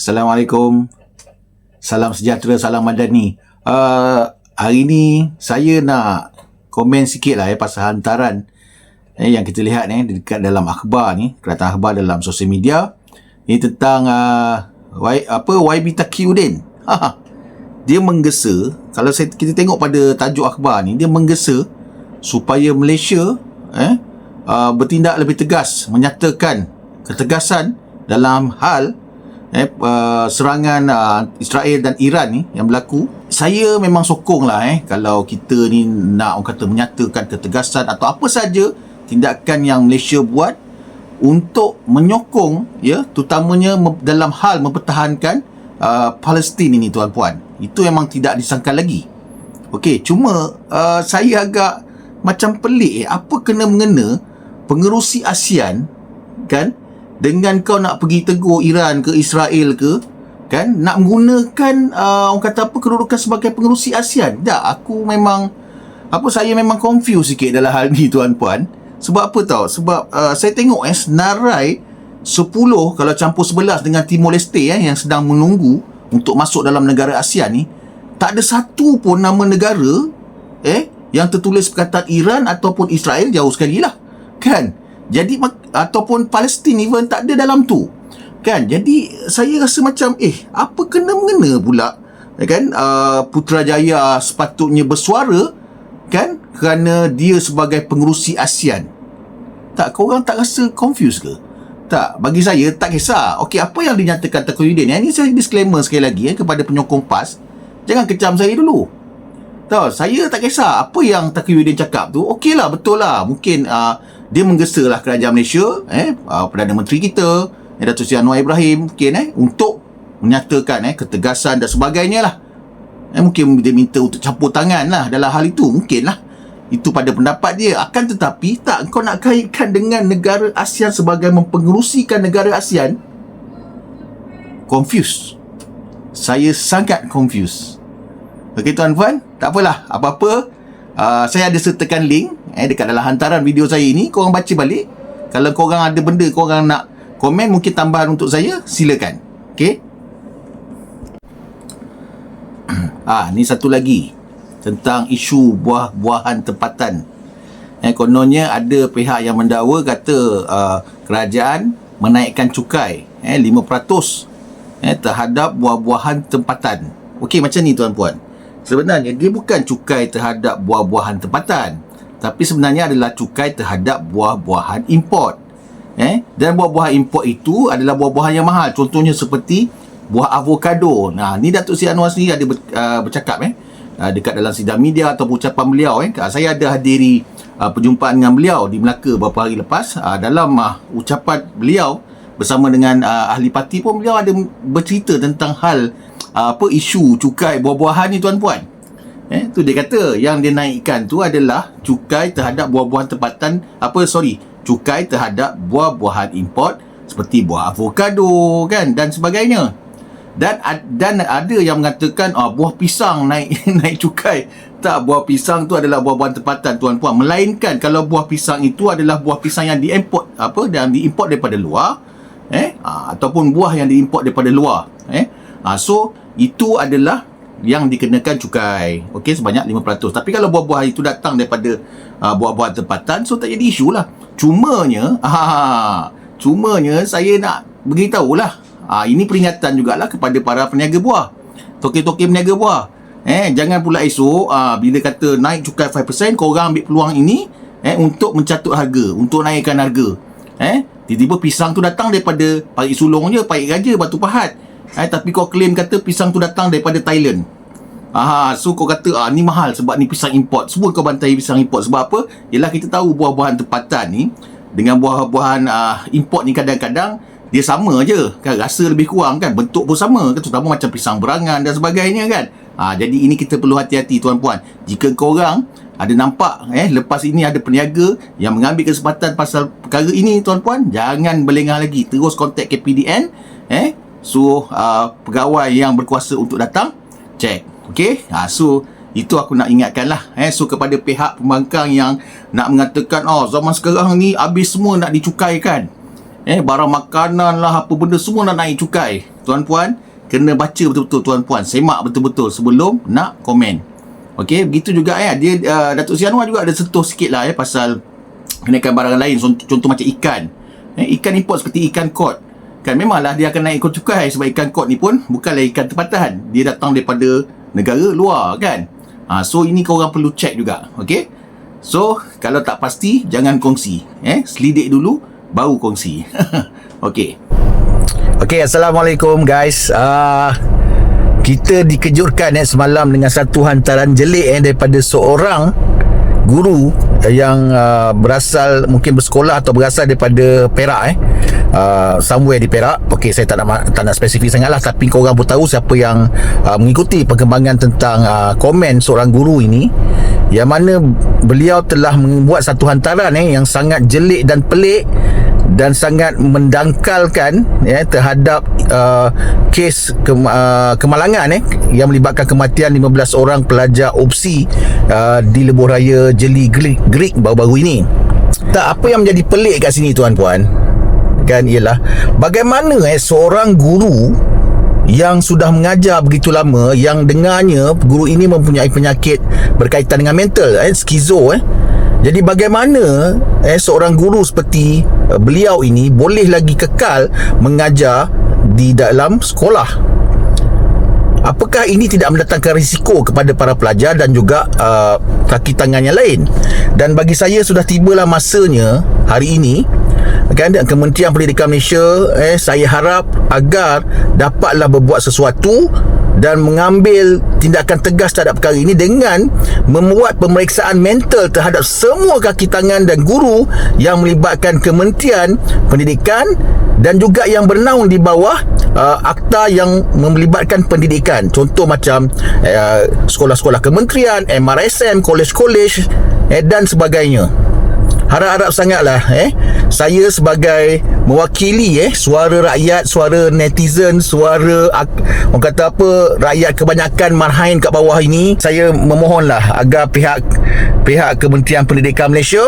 Assalamualaikum. Salam sejahtera, salam madani. Uh, hari ni saya nak komen sikit lah eh, pasal hantaran eh, yang kita lihat ni eh, dekat dalam akhbar ni, kereta akhbar dalam sosial media. Ini tentang uh, y, apa YB Taqiyuddin. dia menggesa, kalau saya, kita tengok pada tajuk akhbar ni, dia menggesa supaya Malaysia eh, uh, bertindak lebih tegas, menyatakan ketegasan dalam hal eh, uh, serangan uh, Israel dan Iran ni yang berlaku saya memang sokong lah eh. Kalau kita ni nak orang kata menyatakan ketegasan atau apa saja tindakan yang Malaysia buat untuk menyokong ya terutamanya dalam hal mempertahankan uh, Palestin ini tuan-puan itu memang tidak disangka lagi. Okey cuma uh, saya agak macam pelik eh. Apa kena mengena pengerusi ASEAN kan dengan kau nak pergi tegur Iran ke Israel ke kan nak menggunakan uh, orang kata apa kedudukan sebagai pengerusi ASEAN. Tak aku memang apa saya memang confused sikit dalam hal ni tuan puan sebab apa tau? Sebab uh, saya tengok eh senarai 10 kalau campur 11 dengan Timor Leste eh, yang sedang menunggu untuk masuk dalam negara ASEAN ni tak ada satu pun nama negara eh yang tertulis perkataan Iran ataupun Israel jauh sekali lah. Kan jadi ataupun Palestin even tak ada dalam tu. Kan? Jadi saya rasa macam eh apa kena mengena pula ya kan uh, Putrajaya sepatutnya bersuara kan kerana dia sebagai pengerusi ASEAN. Tak kau orang tak rasa confused ke? Tak, bagi saya tak kisah. Okey, apa yang dinyatakan Taqiyuddin? Ini saya disclaimer sekali lagi eh, kepada penyokong PAS. Jangan kecam saya dulu. Tahu, saya tak kisah apa yang Taqiyuddin cakap tu. Okeylah, betul lah. Mungkin uh, dia menggesa lah kerajaan Malaysia eh uh, Perdana Menteri kita eh, Datuk Seri Anwar Ibrahim mungkin eh untuk menyatakan eh ketegasan dan sebagainya lah. Eh, mungkin dia minta untuk campur tangan lah dalam hal itu mungkin lah. Itu pada pendapat dia. Akan tetapi tak kau nak kaitkan dengan negara ASEAN sebagai mempengerusikan negara ASEAN? Confused. Saya sangat confused. Ok tuan-puan tak apalah. Apa-apa uh, saya ada sertakan link eh dekat dalam hantaran video saya ini korang baca balik. Kalau korang ada benda korang nak komen mungkin tambahan untuk saya silakan. Okey? Ah ni satu lagi tentang isu buah-buahan tempatan. Eh kononnya ada pihak yang mendakwa kata uh, kerajaan menaikkan cukai eh 5% eh terhadap buah-buahan tempatan. Okey macam ni tuan-puan. Sebenarnya dia bukan cukai terhadap buah-buahan tempatan tapi sebenarnya adalah cukai terhadap buah-buahan import. Eh, dan buah-buahan import itu adalah buah-buahan yang mahal. Contohnya seperti buah avocado. Nah, ni Datuk Seri Anwar sendiri ada ber, uh, bercakap eh uh, dekat dalam sidang media atau ucapan beliau eh. Saya ada hadiri uh, perjumpaan dengan beliau di Melaka beberapa hari lepas. Uh, dalam uh, ucapan beliau bersama dengan uh, ahli parti pun beliau ada bercerita tentang hal uh, apa isu cukai buah-buahan ni tuan-puan. Eh, tu dia kata yang dia naikkan tu adalah cukai terhadap buah-buahan tempatan apa sorry, cukai terhadap buah-buahan import seperti buah avocado kan dan sebagainya. Dan dan ada yang mengatakan oh, buah pisang naik naik cukai. Tak buah pisang tu adalah buah-buahan tempatan tuan-puan. Melainkan kalau buah pisang itu adalah buah pisang yang diimport apa dan diimport daripada luar eh ha, ataupun buah yang diimport daripada luar eh ha, so itu adalah yang dikenakan cukai. Okey sebanyak 5% tapi kalau buah-buah itu datang daripada uh, buah-buah tempatan so tak jadi isu lah. Cumanya ha, cumanya saya nak beritahu lah ha, ini peringatan jugalah kepada para peniaga buah. Toke-toke peniaga buah. Eh jangan pula esok ha, bila kata naik cukai 5% korang ambil peluang ini eh untuk mencatut harga untuk naikkan harga. Eh tiba-tiba pisang tu datang daripada Parik Sulong je Parik Raja Batu Pahat Eh, tapi kau claim kata pisang tu datang daripada Thailand. Ah, so kau kata ah ni mahal sebab ni pisang import. Semua kau bantai pisang import. Sebab apa? Yalah kita tahu buah-buahan tempatan ni dengan buah-buahan ah, import ni kadang-kadang dia sama je. Kan rasa lebih kurang kan? Bentuk pun sama. Kan terutama macam pisang berangan dan sebagainya kan? Ha, jadi ini kita perlu hati-hati tuan-puan. Jika korang ada nampak eh lepas ini ada peniaga yang mengambil kesempatan pasal perkara ini tuan-puan jangan berlengah lagi. Terus kontak KPDN eh So uh, pegawai yang berkuasa untuk datang Check. Okay uh, So itu aku nak ingatkan lah eh. So kepada pihak pembangkang yang Nak mengatakan Oh zaman sekarang ni Habis semua nak dicukaikan. Eh barang makanan lah apa benda semua nak naik cukai. Tuan-puan kena baca betul-betul tuan-puan. Semak betul-betul sebelum nak komen. Okey, begitu juga eh dia uh, Datuk Sri Anwar juga ada sentuh sikit lah eh pasal kenaikan barang lain. Contoh, contoh macam ikan. Eh, ikan import seperti ikan kod. Kan memanglah dia akan naik ikut cukai sebab ikan kod ni pun bukanlah ikan tempatan. Dia datang daripada negara luar kan. Ha, so ini kau orang perlu check juga. Okey. So kalau tak pasti jangan kongsi. Eh, selidik dulu baru kongsi. Okey. Okey, assalamualaikum guys. Uh, kita dikejutkan eh, semalam dengan satu hantaran jelik eh, daripada seorang guru yang uh, berasal mungkin bersekolah atau berasal daripada Perak eh uh, somewhere di Perak okey saya tak nak tak nak spesifik sangatlah tapi kau pun tahu siapa yang uh, mengikuti perkembangan tentang uh, komen seorang guru ini yang mana beliau telah membuat satu hantaran eh yang sangat jelik dan pelik dan sangat mendangkalkan ya terhadap uh, kes ke, uh, kemalangan eh yang melibatkan kematian 15 orang pelajar opsi uh, di lebuh raya Jeli Greek, Greek baru-baru ini. Tak apa yang menjadi pelik kat sini tuan-puan kan ialah bagaimana eh seorang guru yang sudah mengajar begitu lama yang dengarnya guru ini mempunyai penyakit berkaitan dengan mental eh skizo eh jadi bagaimana eh seorang guru seperti uh, beliau ini boleh lagi kekal mengajar di dalam sekolah? Apakah ini tidak mendatangkan risiko kepada para pelajar dan juga uh, kaki tangan yang lain? Dan bagi saya sudah tibalah masanya hari ini kan Kementerian Pendidikan Malaysia eh saya harap agar dapatlah berbuat sesuatu dan mengambil tindakan tegas terhadap perkara ini dengan membuat pemeriksaan mental terhadap semua kaki tangan dan guru yang melibatkan Kementerian Pendidikan dan juga yang bernaung di bawah uh, akta yang melibatkan pendidikan. Contoh macam uh, sekolah-sekolah kementerian MRSM kolej-kolej eh, dan sebagainya. Harap-harap sangatlah eh. Saya sebagai mewakili eh suara rakyat suara netizen suara orang kata apa rakyat kebanyakan marhain kat bawah ini. Saya memohonlah agar pihak pihak Kementerian Pendidikan Malaysia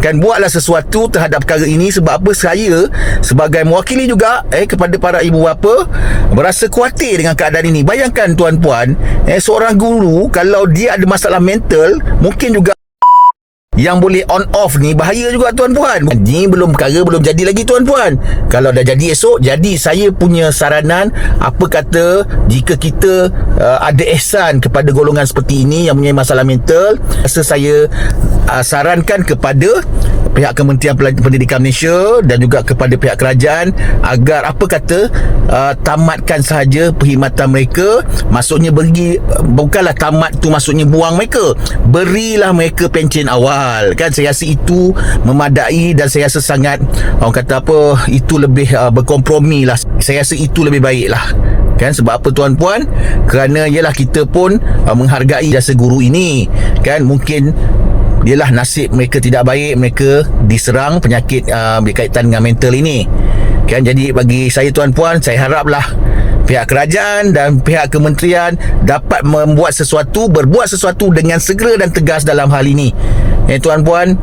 kan buatlah sesuatu terhadap perkara ini sebab apa saya sebagai mewakili juga eh kepada para ibu bapa berasa khawatir dengan keadaan ini. Bayangkan tuan-puan eh seorang guru kalau dia ada masalah mental mungkin juga yang boleh on off ni bahaya juga tuan-puan. Ni belum perkara belum jadi lagi tuan-puan. Kalau dah jadi esok, jadi saya punya saranan apa kata jika kita uh, ada ihsan kepada golongan seperti ini yang mempunyai masalah mental, rasa saya uh, sarankan kepada pihak Kementerian Pendidikan Malaysia dan juga kepada pihak kerajaan agar apa kata uh, tamatkan sahaja perkhidmatan mereka. Maksudnya beri bukanlah tamat tu maksudnya buang mereka. Berilah mereka pencen awal. Kan saya rasa itu memadai dan saya rasa sangat orang kata apa itu lebih uh, berkompromi lah. Saya rasa itu lebih baik lah. Kan? Sebab apa tuan-puan? Kerana ialah kita pun uh, menghargai jasa guru ini. Kan? Mungkin ialah nasib mereka tidak baik mereka diserang penyakit uh, berkaitan dengan mental ini. Kan jadi bagi saya tuan-puan saya haraplah pihak kerajaan dan pihak kementerian dapat membuat sesuatu berbuat sesuatu dengan segera dan tegas dalam hal ini. Eh tuan-puan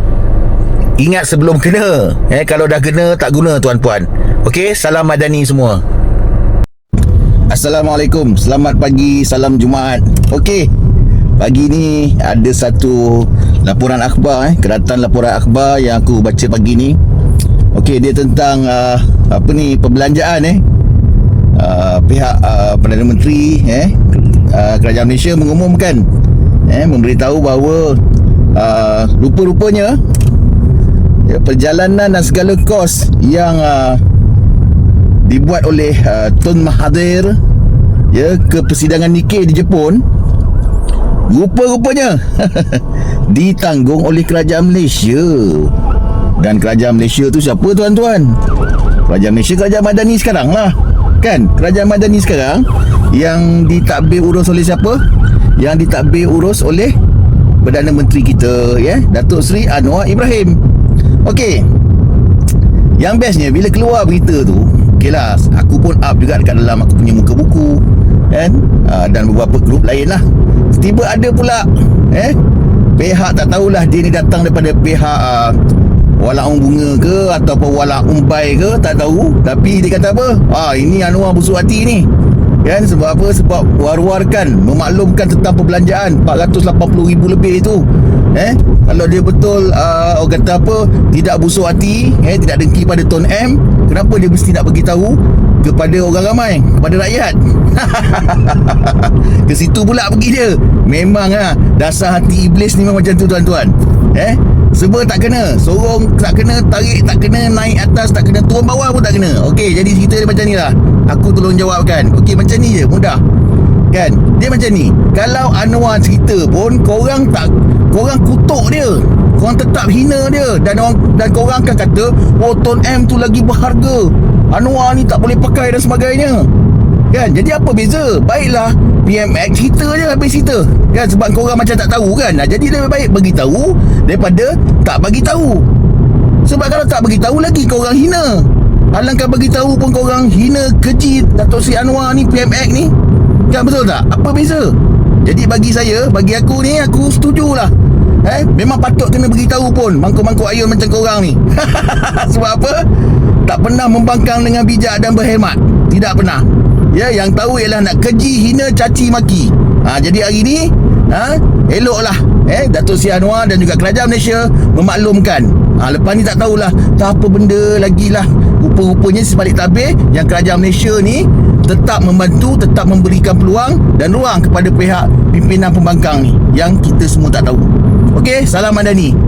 ingat sebelum kena. Eh kalau dah kena tak guna tuan-puan okey salam madani semua. Assalamualaikum. Selamat pagi Salam Jumaat. Okey Pagi ni ada satu laporan akhbar eh, keratan laporan akhbar yang aku baca pagi ni. Okey, dia tentang uh, apa ni perbelanjaan eh. Uh, pihak uh, Perdana Menteri eh uh, Kerajaan Malaysia mengumumkan eh memberitahu bahawa uh, rupa-rupanya ya, perjalanan dan segala kos yang uh, dibuat oleh uh, Tun Mahathir ya ke persidangan Nikkei di Jepun Rupa-rupanya. Ditanggung oleh kerajaan Malaysia. Dan kerajaan Malaysia tu siapa tuan-tuan? Kerajaan Malaysia kerajaan Madani sekarang lah. Kan? Kerajaan Madani sekarang Yang ditakbir urus oleh siapa? Yang ditakbir urus oleh Perdana Menteri kita ya, Datuk Seri Anwar Ibrahim. Okey. Yang bestnya bila keluar berita tu Okay lah Aku pun up juga dekat dalam aku punya muka buku Uh, dan beberapa grup lain lah. Tiba ada pula eh pihak tak tahulah dia ni datang daripada pihak uh, walaupun bunga ke ataupun walaupun bai ke tak tahu. Tapi dia kata apa? Ah ini Anwar busuk hati ni. Kan? Sebab apa? Sebab war-warkan memaklumkan tentang perbelanjaan. 480 ribu lebih itu. Eh? Kalau dia betul uh, orang kata apa? Tidak busuk hati eh tidak dengki pada Ton M kenapa dia mesti nak bagi tahu kepada orang ramai kepada rakyat. Ke situ pula pergi dia memang ah dasar hati iblis ni memang macam tu tuan-tuan. Eh? Sebab tak kena. Sorong tak kena Tarik tak kena Naik atas tak kena Turun bawah pun tak kena. Okey jadi cerita dia macam ni lah. Aku tolong jawabkan. Okey macam ni je. Mudah. Kan? Dia macam ni. Kalau Anwar cerita pun Korang tak Korang kutuk dia. Korang tetap hina dia. Dan orang dan korang akan kata Oh Ton M tu lagi berharga Anwar ni tak boleh pakai dan sebagainya. Kan? Jadi apa beza? Baiklah PMX cerita je habis cerita. Kan? Sebab korang macam tak tahu kan? Nah, Jadi lebih baik bagi tahu Daripada tak bagi tahu Sebab kalau tak bagi tahu lagi korang hina. Alangkah bagi tahu pun korang hina keji Datuk Sri Anwar ni PMX ni. Kan? Betul tak? Apa beza? Jadi bagi saya, bagi aku ni aku setujulah. Eh, memang patut kena beritahu pun mangkuk-mangkuk ayun macam korang ni. Sebab apa? Tak pernah membangkang dengan bijak dan berhemat. Tidak pernah. Ya, yang tahu ialah nak keji, hina, caci, maki. Ha, jadi hari ni, ha, eloklah eh Datuk Sri Anwar dan juga kerajaan Malaysia memaklumkan. Ha, lepas ni tak tahulah tak apa benda lagi lah. Rupa-rupanya sebalik tabir yang kerajaan Malaysia ni tetap membantu, tetap memberikan peluang dan ruang kepada pihak pimpinan pembangkang ni yang kita semua tak tahu. Okey, salam Madani.